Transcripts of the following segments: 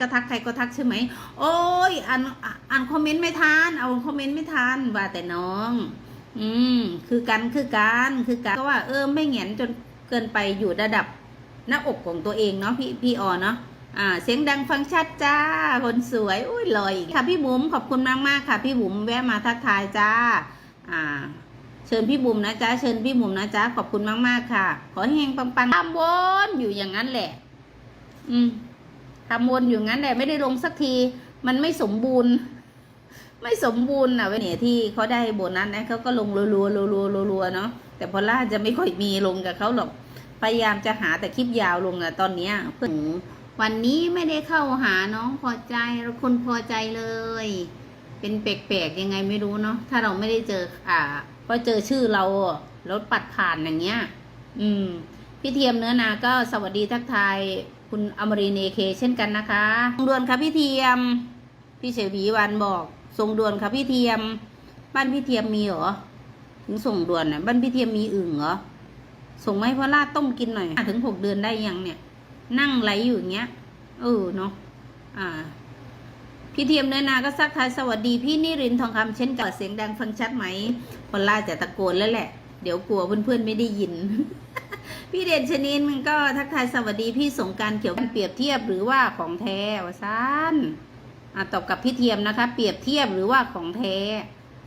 ก็ทักใครก็ทักใช่ไหม โอ้ยอ่านอ่านคอมเมนต์ไม่ทัน เอาคอมเมนต์ไม่ทันว่าแต่น้อง อืม คือกันคือกันคือกันก็ว่าเออไม่เหงียนจนเกินไปอยู่ระดับหน้าอกของตัวเองเนาะพี่พี่ออเนาะอ่า เสียงดังฟังชัดจ้า คนสวย อุ้ยลอยค่ะพี่บุ๋มขอบคุณมากมากค่ะ พี่บุ๋มแวะมาทักทายจ้า อ่า เชิญพี่บุ๋มนะจ๊ะเชิญพี่บุ๋มนะจ๊ะขอบคุณมากมากค่ะ ขอให้เฮงปังปังๆตามวนอยู่อย่างนั้นแหละ อืม ทำวนอยู่งั้นแต่ไม่ได้ลงสักที มันไม่สมบูรณ์ ไม่สมบูรณ์อะเว้เนี่ยที่เขาได้โบนัสนะเขาก็ลงรัวๆรัวๆรัวๆเนาะแต่พอล่าจะไม่ค่อยมีลงกับเขาหรอกพยายามจะหาแต่คลิปยาวลงอะตอนเนี้ยเพื่อนวันนี้ไม่ได้เข้าหาน้องพอใจคนพอใจเลย เป็นแปลกๆยังไงไม่รู้เนาะถ้าเราไม่ได้เจออ่าพอเจอชื่อเรารถปัดผ่านอย่างเงี้ย อืม พี่เทียมเนื้อนาก็สวัสดีทักทาย คุณอมรินเอเคเช่นกันนะคะส่งด่วนค่ะพี่เทียม พี่เฉวีวันบอกส่งด่วนค่ะพี่เทียม บ้านพี่เทียมมีเหรอถึงส่งด่วนน่ะบ้านพี่เทียมมีอึ่งเหรอส่งไหมาให้พ่อลาดต้มกินหน่อยถึงหกเดือนได้ยังเนี่ย นั่งไหลอยู่อย่างเงี้ยเออเนาะอ่า พี่เทียมเนื้อนาก็ซักทายสวัสดีพี่นิรินทองคำเช่นกันเสียงดังฟังชัดไหมพอลาจะตะโกนแล้วแหละ เดี๋ยวกลัวเพื่อนๆไม่ได้ยิน พี่เด่นชนินก็ทักทายสวัสดีพี่สงการเกี่ยวกับเปรียบเทียบหรือว่าของแท้วะซานอะตอบกับพี่เทียมนะคะ เปรียบเทียบหรือว่าของแท้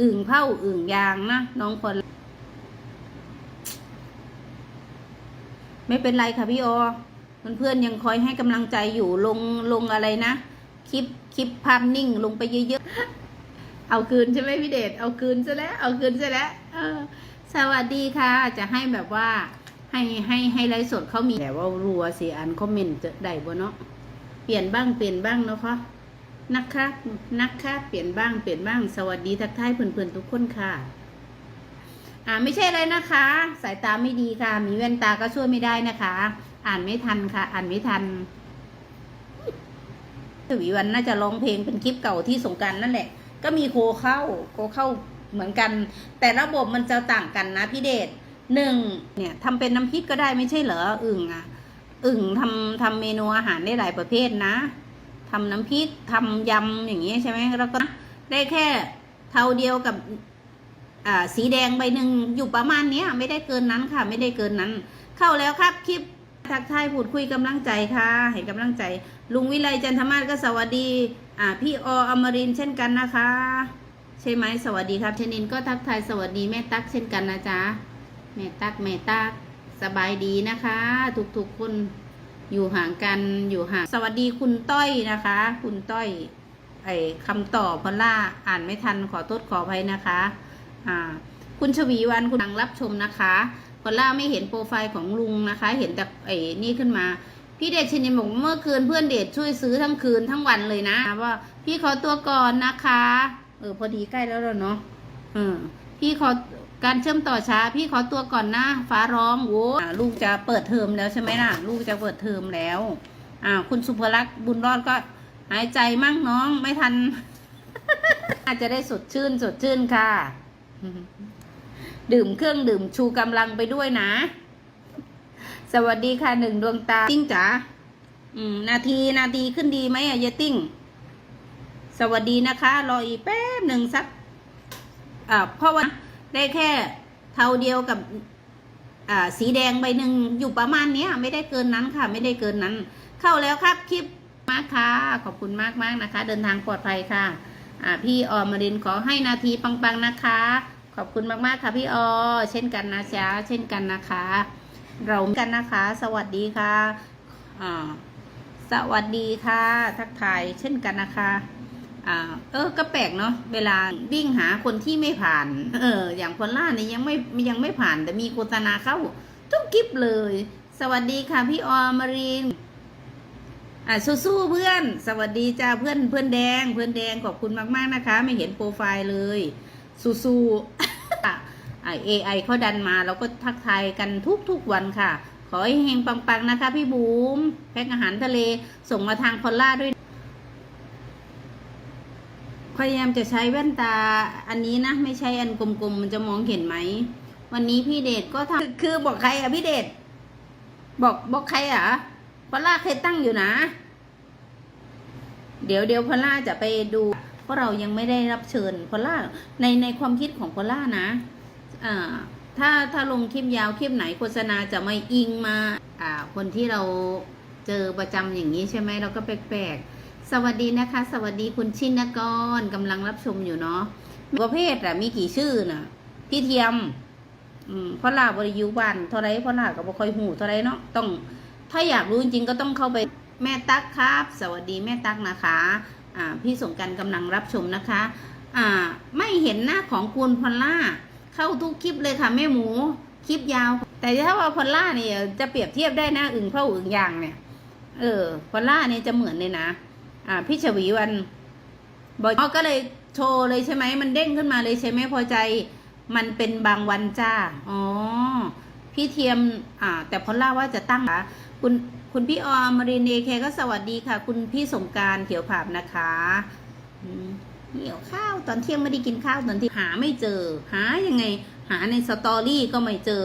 อึ่งเผาอึ่งยางนะน้องคนไม่เป็นไรค่ะพี่โอเพื่อนๆยังคอยให้กำลังใจอยู่ลงลงอะไรนะ คลิปคลิปภาพนิ่งลงไปเยอะๆ เอาคืนใช่ไหมพี่เดชเอาคืนซะแล้ว เอาคืนซะแล้ว สวัสดีค่ะ จะให้แบบว่าให้ให้ให้ไลฟ์สดเขามีแต่ว่ารัวสิอันคอมเมนต์จะได้บ่เนาะเปลี่ยนบ้างเปลี่ยนบ้างเนาะคะนะคะนะคะเปลี่ยนบ้างเปลี่ยนบ้างสวัสดีทักทายเพื่อนๆทุกคนค่ะ อ่าไม่ใช่เลยนะคะ สายตาไม่ดีค่ะ มีแว่นตาก็ช่วยไม่ได้นะคะ อ่านไม่ทันค่ะ อ่านไม่ทันสวีวันน่าจะร้องเพลงเป็นคลิปเก่าที่สงการนั่นแหละ ก็มีโคเข้าโคเข้า เหมือนกัน แต่ระบบมันจะต่างกันนะพี่เดชหนึ่งเนี่ยทำเป็นน้ำพริกก็ได้ไม่ใช่เหรออึ่งอะอึ่งทำทำเมนูอาหารได้หลายประเภทนะทำน้ำพริกทำยำอย่างเงี้ยใช่ไหมแล้วก็ได้แค่เท่าเดียวกับอ่าสีแดงใบหนึ่งอยู่ประมาณเนี้ยไม่ได้เกินนั้นค่ะ ไม่ได้เกินนั้น เข้าแล้วครับคลิปทักทายพูดคุยกำลังใจค่ะให้กำลังใจ ลุงวิไลจันทมาศก็สวัสดี อ่าพี่ออมรินเช่นกันนะคะ ใช่ไหมสวัสดีครับเชนินก็ทักทายสวัสดีแม่ตั๊กเช่นกันนะจ๊ะแม่ตักแม่ตักสบายดีนะคะ ทุกๆคนอยู่ห่างกันอยู่ห่างสวัสดีคุณต้อยนะคะ คุณต้อยไอคำตอบพอล่าอ่านไม่ทันขอโทษขออภัยนะคะอ่าคุณชวีวันคุณกำลังรับชมนะคะพอล่าไม่เห็นโปรไฟล์ของลุงนะคะ เห็นแต่ไอ้นี่ขึ้นมา พี่เดชชินินบอกเมื่อคืนเพื่อนเดชช่วยซื้อทั้งคืนทั้งวันเลยนะว่าพี่ขอตัวก่อนนะคะ เออ พอดีใกล้แล้วเนาะเออพี่ขอการเชื่อมต่อช้า พี่ขอตัวก่อนนะฟ้าร้องโว้ลูกจะเปิดเทอมแล้วใช่ไหมล่ะ ลูกจะเปิดเทอมแล้วอ่าคุณสุภลักษณ์บุญรอดก็หายใจมั่งน้องไม่ทัน อาจจะได้สดชื่นสดชื่นค่ะ ดื่มเครื่องดื่มชูกำลังไปด้วยนะ สวัสดีค่ะหนึ่งดวงตาติ้งจ๋าอืม นาทีนาทีขึ้นดีไหมอะเยติ้ง สวัสดีนะคะรออีกแป๊บหนึ่งสักอ่าเพราะว่าได้แค่เท่าเดียวกับอ่าสีแดงใบหนึ่งอยู่ประมาณเนี้ย ไม่ได้เกินนั้นค่ะ ไม่ได้เกินนั้น เข้าแล้วครับคลิปมากค่ะ ขอบคุณมากมากนะคะ เดินทางปลอดภัยค่ะอ่าพี่ออมารินขอให้นาทีปังๆนะคะ ขอบคุณมากๆค่ะพี่ออเช่นกันนะจ๊ะเช่นกันนะคะ เรากันนะคะ สวัสดีค่ะอ่าสวัสดีค่ะ ทักทายเช่นกันนะคะ อ่าเออก็แปลกเนาะเวลาวิ่งหาคนที่ไม่ผ่าน เออ อย่างคนล่าเนี่ยยังไม่ยังไม่ผ่าน แต่มีโฆษณาเข้าทุกคลิปเลย สวัสดีค่ะพี่ออมรินอ่าสู้ๆเพื่อน สวัสดีจ้าเพื่อนเพื่อนแดง เพื่อนแดงขอบคุณมาก ๆนะคะ ไม่เห็นโปรไฟล์เลยสู้ๆอะอ่า AI เขาดันมาเราก็ทักทายกันทุกๆวันค่ะ ขอให้เฮงปังๆนะคะ พี่บูมแพ็คอาหารทะเลส่งมาทางพอลล่าด้วย พยายามจะใช้แว่นตาอันนี้นะ ไม่ใช่อันกลมๆมันจะมองเห็นไหม วันนี้พี่เดชก็ทำคือบอกใครอะพี่เดชบอกบอกใครอะพอล่าเคยตั้งอยู่นะ เดี๋ยวเดี๋ยวพอล่าจะไปดูเพราะเรายังไม่ได้รับเชิญพอล่าในในความคิดของพอล่านะอ่าถ้าถ้าลงคลิปยาวคลิปไหนโฆษณาจะไม่อิงมา อ่า คนที่เราเจอประจำอย่างนี้ใช่ไหมเราก็แปลกๆ สวัสดีนะคะ สวัสดีคุณชินกรกำลังรับชมอยู่เนาะประเภทอะมีกี่ชื่อน่ะ พี่เทียม อืมพราะลาบริยุบันเท่าไรพราะลาก็บ่ค่อยหูเท่าไรเนาะต้อง ถ้าอยากรู้จริงก็ต้องเข้าไปแม่ตั๊กครับ สวัสดีแม่ตั๊กนะคะ อ่า พี่สงกรารกำลังรับชมนะคะ อ่า ไม่เห็นหน้าของคุณพอล่า เข้าทุกคลิปเลยค่ะแม่หมูคลิปยาว แต่ถ้าว่าพอล่าเนี่ยจะเปรียบเทียบได้หน้าอึ่งเข้าอึ่งยางเนี่ย เออพอลล่าเนี่ยจะเหมือนเลยนะ อ่าพี่ชวีวันบอกก็เลยโชว์เลยใช่ไหมมันเด้งขึ้นมาเลยใช่ไหมพอใจ มันเป็นบางวันจ้าอ๋อพี่เทียมอ่า แต่พอลล่าว่าจะตั้งนะคุณคุณพี่ออมารินเอเคก็สวัสดีค่ะ คุณพี่สงการเขียวผาบนะคะเหี่ยวข้าวตอนเที่ยงไม่ได้กินข้าวตอนที่หาไม่เจอ หายังไง หาในสตอรี่ก็ไม่เจอ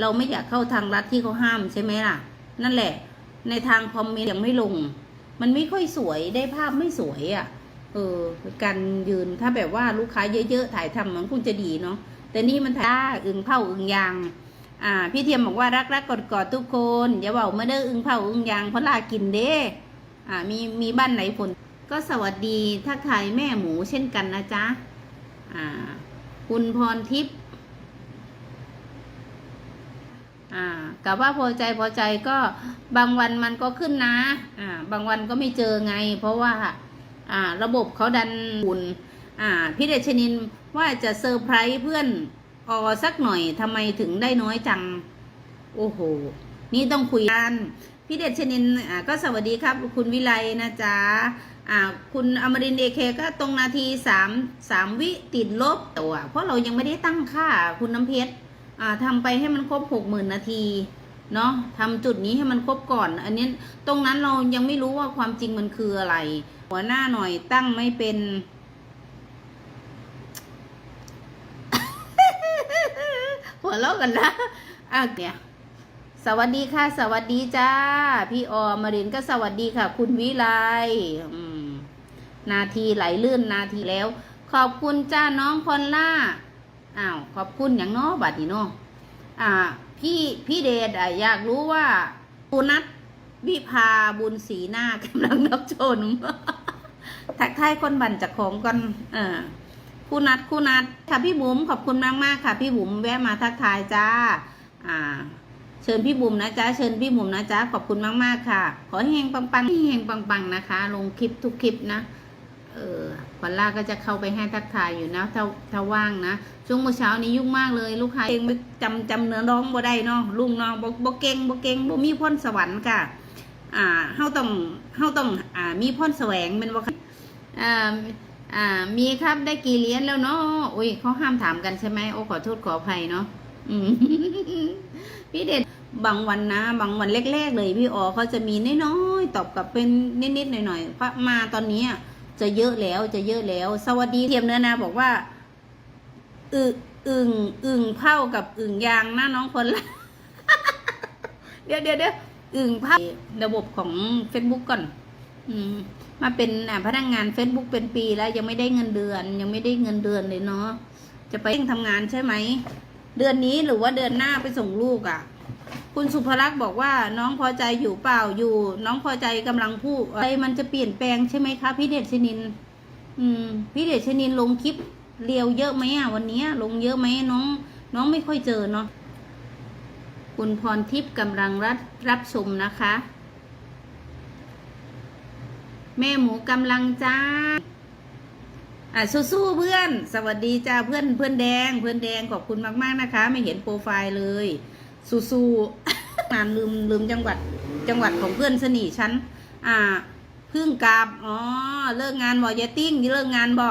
เราไม่อยากเข้าทางลัดที่เขาห้ามใช่ไหมล่ะ นั่นแหละ ในทางคอมเมนต์ยังไม่ลง มันไม่ค่อยสวยได้ภาพไม่สวยอะ่ะ เออ การยืนถ้าแบบว่าลูกค้าเยอะๆถ่ายทำมันคงจะดีเนาะแต่นี่มันถ่ายอึงเผาอึงยางอ่า พี่เทียมบอกว่ารักรักกอดกอดทุกคนอย่าบอกเมื่อเด้ออึงเผาอึงยางเพราะลากินเด้อ่า มีมีบ้านไหนฝนก็สวัสดีทักทายแม่หมูเช่นกันนะจ๊ะอ่า คุณพรทิพย์ อ่ากับว่าพอใจพอใจก็บางวันมันก็ขึ้นนะอ่าบางวันก็ไม่เจอไง เพราะว่าอ่าระบบเขาดันหุ่นอ่าพี่เดชนินว่าจะเซอร์ไพรส์เพื่อนออสักหน่อยทำไมถึงได้น้อยจัง โอ้โห นี่ต้องคุยกันพี่เดชนินอ่าก็สวัสดีครับ คุณวิไลนะจ๊ะอ่าคุณอมรินเอเคก็ตรงนาทีสามสามวิติดลบตัวเพราะเรายังไม่ได้ตั้งค่าคุณน้ำเพชร อ่าทำไปให้มันครบหกหมื่นนาทีเนาะทำจุดนี้ให้มันครบก่อน อันนี้ตรงนั้นเรายังไม่รู้ว่าความจริงมันคืออะไร หัวหน้าหน่อยตั้งไม่เป็น หัวเราะกันนะอะเนี่ยสวัสดีค่ะ สวัสดีจ้า พี่ออมรินทร์ก็สวัสดีค่ะ คุณวิไลนาทีไหลลื่นนาทีแล้ว ขอบคุณจ้าน้องพอลล่า อ้าวขอบคุณอย่างน้อบัดนี้เนาะอ่า พี่พี่เดชออยากรู้ว่าปูนัทวิภาบุญศรีหน้ากำลังนับชนทักทายคนบันจากของก่อนเออคู่นัดคู่นัดค่ะพี่บุ๋มขอบคุณมากมากค่ะ พี่บุ๋มแวะมาทักทายจ้า อ่า เชิญพี่บุ๋มนะจ๊ะเชิญพี่บุ๋มนะจ๊ะขอบคุณมากๆค่ะ ขอให้เฮงปังปังๆเฮงปังปังๆนะคะ ลงคลิปทุกคลิปนะ เออพอลล่าก็จะเข้าไปให้ทักทายอยู่นะถ้าถ้าว่างนะช่วงเมื่อเช้านี้ยุ่งมากเลยลูกค้าเองไม่จำจำเนื้อร้องบ่ได้เนาะลุงเนาะบ่บ่เก่งบ่เก่งบ่มีพรสวรรค์ค่ะอ่าเฮาต้องเฮาต้องอ่ามีพรแสวงเป็นบ่ค่ะอ่าอ่ามีครับได้กี่เหรียญแล้วเนาะโอ้ยเขาห้ามถามกันใช่ไหมโอ้ขอโทษขออภัยเนาะพี่เด็ดบางวันนะ บางวันแรกๆเลยพี่อ๋อเขาจะมีน้อยๆตอบกลับเป็นนิดๆหน่อยๆเพราะมาตอนนี้อะ จะเยอะแล้วจะเยอะแล้ว สวัสดีเทียมเนื้อนะบอกว่าอึอึ่งอึ่งเผากับอึ่งยางนะน้องคนละเดี๋ยวเดี๋ยวเดี๋ยวอึ่งเผาระบบของ Facebook ก่อน อืม มาเป็นพนักงาน Facebook เป็นปีแล้วยังไม่ได้เงินเดือน ยังไม่ได้เงินเดือนเลยเนาะจะไปเร่งทำงานใช่ไหมเดือนนี้หรือว่าเดือนหน้าไปส่งลูกอะ่ะ คุณสุภลักษ์บอกว่าน้องพอใจอยู่เปล่าอยู่ น้องพอใจกำลังพูดอะไรมันจะเปลี่ยนแปลงใช่ไหมคะพี่เดชนิน อืม พี่เดชนินลงคลิปเรียวเยอะไหมอะวันนี้ลงเยอะไหมน้อง น้องไม่ค่อยเจอเนาะคุณพรทิพย์กำลังรับรับชมนะคะ แม่หมูกำลังจ้าอะสู้ๆเพื่อน สวัสดีจ้าเพื่อนเพื่อนแดง เพื่อนแดงขอบคุณมาก ๆนะคะ ไม่เห็นโปรไฟล์เลย สู้ๆงานลืมลืมจังหวัดจังหวัดของเพื่อนสนิทฉันอ่าเพิ่งกลับอ๋อเลิกงานบ่ยยติ้งเลิกงานบ่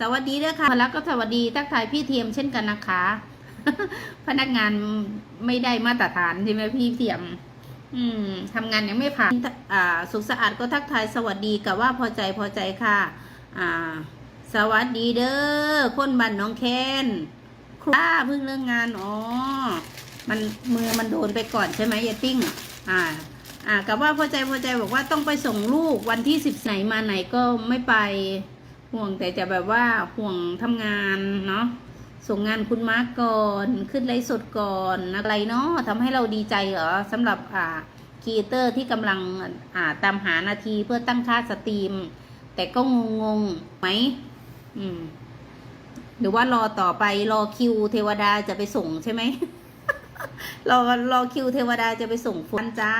สวัสดีด้วยค่ะแล้วก็สวัสดีทักทายพี่เทียมเช่นกันนะคะ พนักงานไม่ได้มาตรฐานใช่ไหมพี่เทียม อืมทำงานยังไม่ผ่านอ่าสุขสะอาดก็ทักทายสวัสดีกับว่าพอใจพอใจค่ะ อ่า สวัสดีเด้อคนบ้านน้องแคนครูเพิ่งเลิกงานอ๋อ มันมือมันโดนไปก่อนใช่ไหมยายติ้ง อ่า อ่ากับว่าพอใจพอใจบอกว่าต้องไปส่งลูกวันที่สิบไหนมาไหนก็ไม่ไปห่วงแต่จะแบบว่าห่วงทำงานเนาะส่งงานคุณมาร์กก่อนขึ้นไลฟ์สดก่อนอะไรเนาะทำให้เราดีใจเหรอสำหรับอ่าครีเอเตอร์ที่กำลังอ่าตามหานาทีเพื่อตั้งค่าสตรีม แต่ก็งงงไหมอืม หรือว่ารอต่อไปรอคิวเทวดาจะไปส่งใช่ไหม รอรอคิวเทวดาจะไปส่งฝนจ้า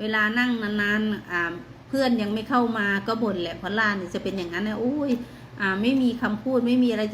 เวลานั่งนานๆอ่าเพื่อนยังไม่เข้ามาก็บ่นแหละเพราะลานจะเป็นอย่างนั้นนะอุ้ยอ่าไม่มีคำพูดไม่มีอะไรจะ